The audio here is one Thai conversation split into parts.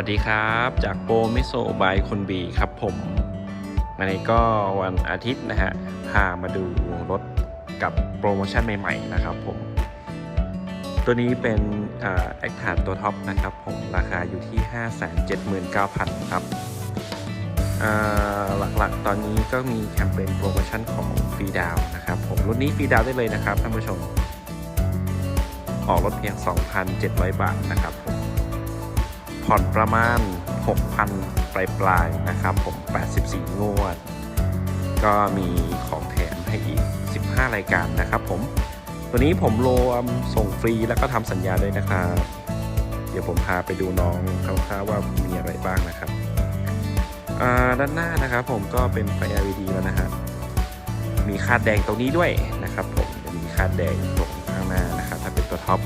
วัสดีครับ จากโปรมิโซบายคนบีครับผมวันนี้ก็วันอาทิตย์นะฮะพามาดูรถกับโปรโมชั่นใหม่ๆนะครับผม ตัวนี้เป็นแอคทานตัวท็อปนะครับผมราคาอยู่ที่ 579,000 ครับอ่าหลักๆ ตอนนี้ก็มีแคมเปญโปรโมชั่นของฟรีดาวนะครับผมรุ่นนี้ฟรีดาวได้เลยนะครับท่านผู้ชม ออกรถเพียง 2,700 บาทนะครับผม ผ่อนประมาณ 6,000 ปลายปลายๆนะครับผม 84 งวด ก็มีของแถมให้อีก 15 รายการนะครับผม ตัวนี้ผมรวมส่งฟรีแล้วก็ทำสัญญาด้วยนะครับ เดี๋ยวผมพาไปดูน้องคร่าวๆว่ามีอะไรบ้างนะครับอ่าด้านหน้านะครับผมก็เป็นไฟ LED แล้วนะฮะมีคาดแดงตรงนี้ด้วยนะครับผมจะมีคาดแดงตรงข้างหน้านะครับ ถ้าเป็นตัวท็อป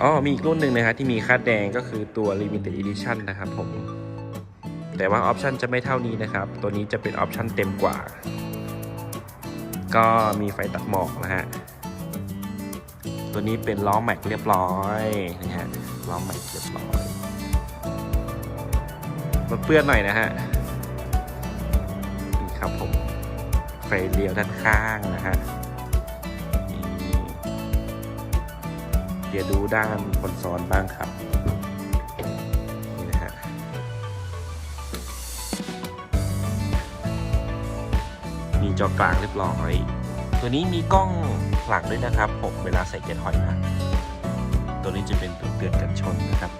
อ๋อมีอีกรุ่นหนึ่งนะครับที่มีคาดแดงก็คือตัว Limited Edition นะครับผม แต่ว่าออปชันจะไม่เท่านี้นะครับ ตัวนี้จะเป็นออปชันเต็มกว่า ก็มีไฟตัดหมอกนะฮะ ตัวนี้เป็นล้อแม็กเรียบร้อยนะฮะล้อแม็กเรียบร้อยรถเปื้อนหน่อยนะฮะนี่ครับผมไฟเลี้ยวด้านข้างนะฮะ ดี๋ยวดูด้านคนซ้อนบ้างครับนี่นะฮะมีจอกลางเรียบร้อยตัวนี้มีกล้องหลังด้วยนะครับผมเวลาใส่เกียร์ถอยนะตัวนี้จะเป็นตัวเตือนกันชนนะครับ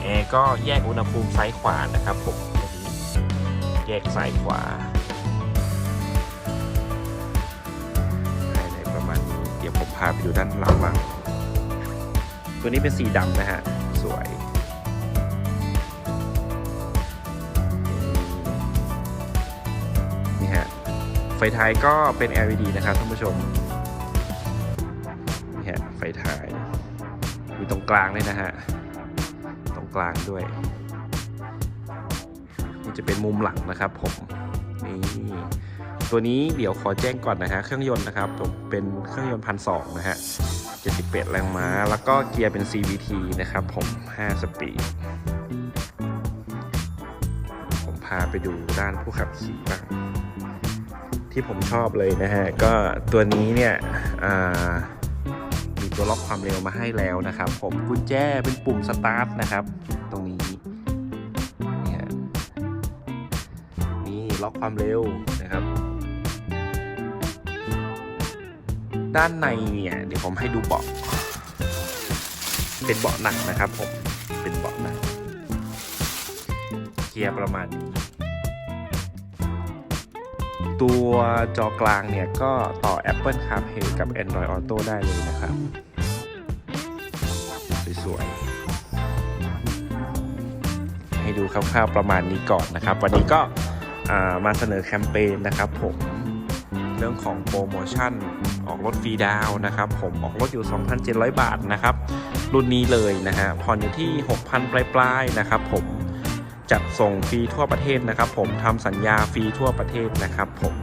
แอร์ก็แยกอุณหภูมิซ้ายขวานะครับผมนี้แยกซ้ายขวา พาไปดูด้านหลังบ้างตัวนี้เป็นสีดำนะฮะ สวยนี่ฮะไฟท้ายก็เป็น LED นะครับท่านผู้ชมนี่ฮะไฟท้าย มีตรงกลางเลยนะฮะ ตรงกลางด้วยนี่จะเป็นมุมหลังนะครับผม นี่ ตัวนี้เดี๋ยวขอแจ้งก่อนนะฮะ เครื่องยนต์นะครับผมเป็นเครื่องยนต์พันสองนะฮะ78แรงม้า แล้วก็เกียร์เป็น CVT นะครับ ผม5สปีดผมพาไปดูด้านผู้ขับขี่บ้างที่ผมชอบเลยนะฮะ ก็ตัวนี้เนี่ยมีตัวล็อกความเร็วมาให้แล้วนะครับ ผมกุญแจเป็นปุ่มสตาร์ทนะครับ ตรงนี้นี่ฮะนี่ล็อกความเร็วนะครับ ด้านในเนี่ยเดี๋ยวผมให้ดูเบาะ เป็นเบาะหนังนะครับผม เป็นเบาะหนังเกียร์ประมาณนี้ ตัวจอกลางเนี่ยก็ต่อ Apple CarPlay กับ Android Auto ได้เลยนะครับ สวยๆ ให้ดูคร่าวๆประมาณนี้ก่อนนะครับ วันนี้ก็มาเสนอแคมเปญนะครับผม เรื่องของโปรโมชั่น ออกรถฟรีดาวนะครับ ผมออกรถอยู่ 2,700 บาทนะครับ รุ่นนี้เลยนะฮะผ่อนอยู่ที่ 6,000 ปลายๆนะครับ ผมจัดส่งฟรีทั่วประเทศนะครับ ผมทำสัญญาฟรีทั่วประเทศนะครับ ผม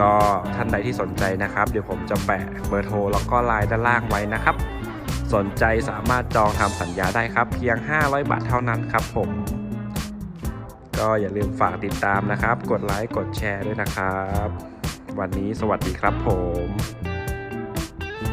ก็ท่านใดที่สนใจนะครับ เดี๋ยวผมจะแปะเบอร์โทรแล้วก็ไลน์ด้านล่างไว้นะครับ สนใจสามารถจองทำสัญญาได้ครับ เพียง 500 บาทเท่านั้นครับผม ก็อย่าลืมฝากติดตามนะครับ กดไลค์กดแชร์ด้วยนะครับ วันนี้สวัสดีครับผม